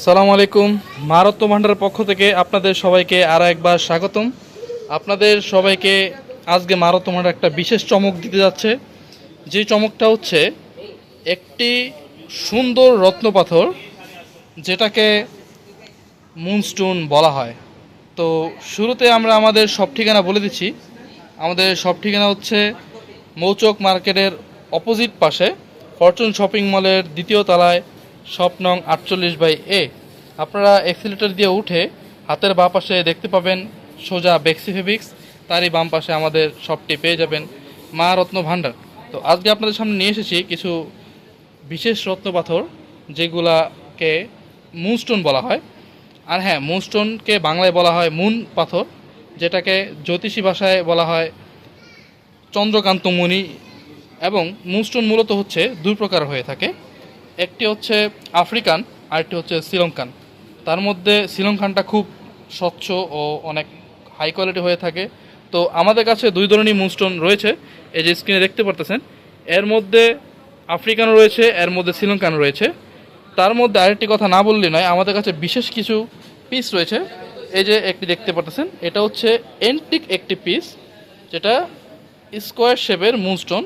সালাম আলাইকুম। মারত্ব ভান্ডার পক্ষ থেকে আপনাদের সবাইকে আরও একবার স্বাগতম। আপনাদের সবাইকে আজকে মারত্ব ভান্ডার একটা বিশেষ চমক দিতে যাচ্ছে। যে চমকটা হচ্ছে একটি সুন্দর রত্ন পাথর, যেটাকে মুনস্টোন বলা হয়। তো শুরুতে আমরা আমাদের সব ঠিকানা বলে দিচ্ছি। আমাদের সব ঠিকানা হচ্ছে মৌচক মার্কেটের অপোজিট পাশে, ফরচুন শপিং মলের দ্বিতীয় তলায় শপ নং আটচল্লিশ বাই এ। আপনারা এক্সিলেটর দিয়ে উঠে হাতের বাঁ পাশে দেখতে পাবেন সোজা বেক্সিফেবিক্স তারই বাম পাশে আমাদের শপটি পেয়ে যাবেন মা রত্ন ভাণ্ডার। তো আজকে আপনাদের সামনে নিয়ে এসেছি কিছু বিশেষ রত্ন পাথর, যেগুলাকে মুনস্টোন বলা হয়। আর হ্যাঁ মুনস্টোনকে বাংলায় বলা হয় মুন পাথর, যেটাকে জ্যোতিষী ভাষায় বলা হয় চন্দ্রকান্ত মুনি, এবং মুনস্টোন মূলত হচ্ছে দুই প্রকার হয়ে থাকে। একটি হচ্ছে আফ্রিকান, আরেকটি হচ্ছে শ্রীলঙ্কান। তার মধ্যে শ্রীলঙ্কানটা খুব স্বচ্ছ ও অনেক হাই কোয়ালিটি হয়ে থাকে। তো আমাদের কাছে দুই ধরনের মুনস্টোন রয়েছে, এই যে স্ক্রিনে দেখতে পারতেছেন। এর মধ্যে আফ্রিকানও রয়েছে, এর মধ্যে শ্রীলঙ্কান রয়েছে। তার মধ্যে আরেকটি কথা না বললে নয়, আমাদের কাছে বিশেষ কিছু পিস রয়েছে। এই যে একটি দেখতে পারতেছেন, এটা হচ্ছে এন্টিক একটি পিস যেটা স্কোয়ার শেপের মুনস্টোন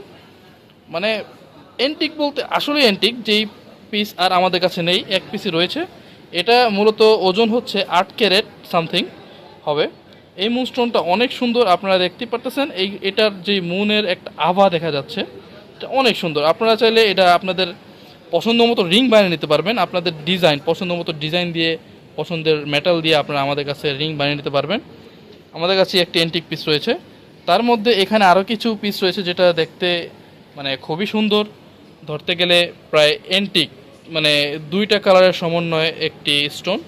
মানে এন্টিক বলতে আসলে এন্টিক যেই পিস আর আমাদের কাছে নেই, এক পিসই রয়েছে। এটা মূলত ওজন হচ্ছে আট ক্যারেট সামথিং হবে। এই মুনস্টোনটা অনেক সুন্দর, আপনারা দেখতে পারতেছেন। এই, এটার যে মুনের একটা আভা দেখা যাচ্ছে, এটা অনেক সুন্দর। আপনারা চাইলে এটা আপনাদের পছন্দ মতো রিং বানিয়ে নিতে পারবেন। আপনাদের ডিজাইন, পছন্দ মতো ডিজাইন দিয়ে, পছন্দের মেটাল দিয়ে আপনারা আমাদের কাছে রিং বানিয়ে নিতে পারবেন। আমাদের কাছে একটি এন্টিক পিস রয়েছে। তার মধ্যে এখানে আরও কিছু পিস রয়েছে যেটা দেখতে মানে খুবই সুন্দর। ধরতে গেলে প্রায় এন্টিক মানে দুইটা কালারের সমন্বয়ে একটি স্টোন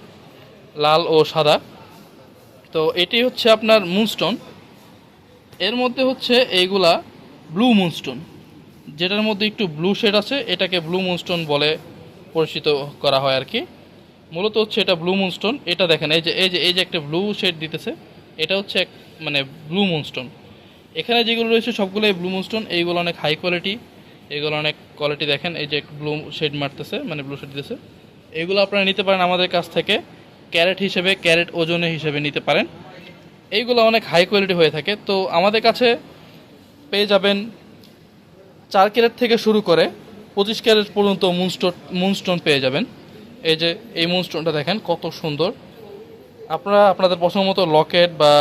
লাল ও সাদা। তো এটি হচ্ছে আপনার মুনস্টোন এর মধ্যে হচ্ছে এইগুলা ব্লু মুনস্টোন যেটার মধ্যে একটু ব্লু শেড আছে, এটাকে ব্লু মুনস্টোন বলে পরিচিত করা হয় আর কি মূলত হচ্ছে এটা ব্লু মুনস্টোন এটা দেখেন, এই যে এই যে এই যে একটা ব্লু শেড দিতেছে, এটা হচ্ছে এক মানে ব্লু মুনস্টোন এখানে যেগুলো রয়েছে, সবগুলোই ব্লু মুনস্টোন এইগুলো অনেক হাই কোয়ালিটি এগুলো অনেক কোয়ালিটি দেখেন, এই যে ব্লু শেড মারতেছে মানে ব্লু শেড দিতেছে। এগুলো আপনারা নিতে পারেন আমাদের কাছ থেকে ক্যারেট হিসেবে ক্যারেট ওজনে হিসেবে নিতে পারেন। এইগুলো অনেক হাই কোয়ালিটি হয়ে থাকে। তো আমাদের কাছে পেয়ে যাবেন চার ক্যারেট থেকে শুরু করে পঁচিশ ক্যারেট পর্যন্ত মুনস্টোন মুনস্টোন পেয়ে যাবেন। এই যে, এই মুনস্টোনটা দেখেন, কত সুন্দর। আপনারা আপনাদের পছন্দ মতো লকেট বা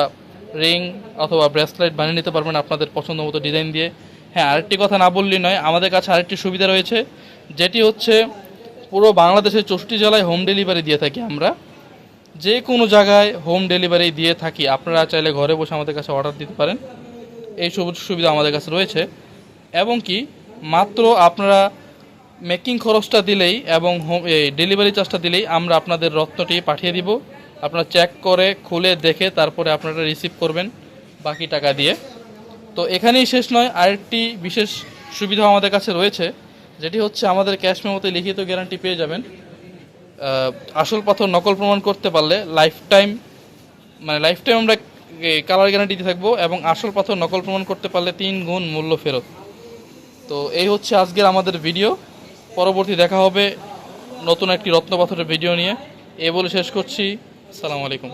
রিং অথবা ব্রেসলেট বানিয়ে নিতে পারবেন আপনাদের পছন্দ মতো ডিজাইন দিয়ে। হ্যাঁ আরেকটি কথা না বললেই নয়, আমাদের কাছে আরেকটি সুবিধা রয়েছে, যেটি হচ্ছে পুরো বাংলাদেশের চৌষট্টি জেলায় হোম ডেলিভারি দিয়ে থাকি আমরা। যে কোনো জায়গায় হোম ডেলিভারি দিয়ে থাকি, আপনারা চাইলে ঘরে বসে আমাদের কাছে অর্ডার দিতে পারেন। এই সব সুবিধা আমাদের কাছে রয়েছে। এবং কি, মাত্র আপনারা মেকিং খরচটা দিলেই এবং হোম এই ডেলিভারি চার্জটা দিলেই আমরা আপনাদের রত্নটি পাঠিয়ে দিব। আপনারা চেক করে, খুলে দেখে তারপরে আপনারা রিসিভ করবেন বাকি টাকা দিয়ে। তো এখানেই শেষ নয়, আরেকটি বিশেষ সুবিধা আমাদের কাছে রয়েছে, যেটি হচ্ছে আমাদের ক্যাশ মেমোতে লিখিত গ্যারান্টি পেয়ে যাবেন। আসল পাথর নকল প্রমাণ করতে পারলে লাইফ টাইম মানে লাইফ টাইম আমরা কালার গ্যারান্টি দিয়ে থাকব এবং আসল পাথর নকল প্রমাণ করতে পারলে তিন গুণ মূল্য ফেরত। তো এই হচ্ছে আজকের আমাদের ভিডিও। পরবর্তী দেখা হবে নতুন একটি রত্ন পাথরের ভিডিও নিয়ে। এ বলে শেষ করছি। সালাম আলাইকুম।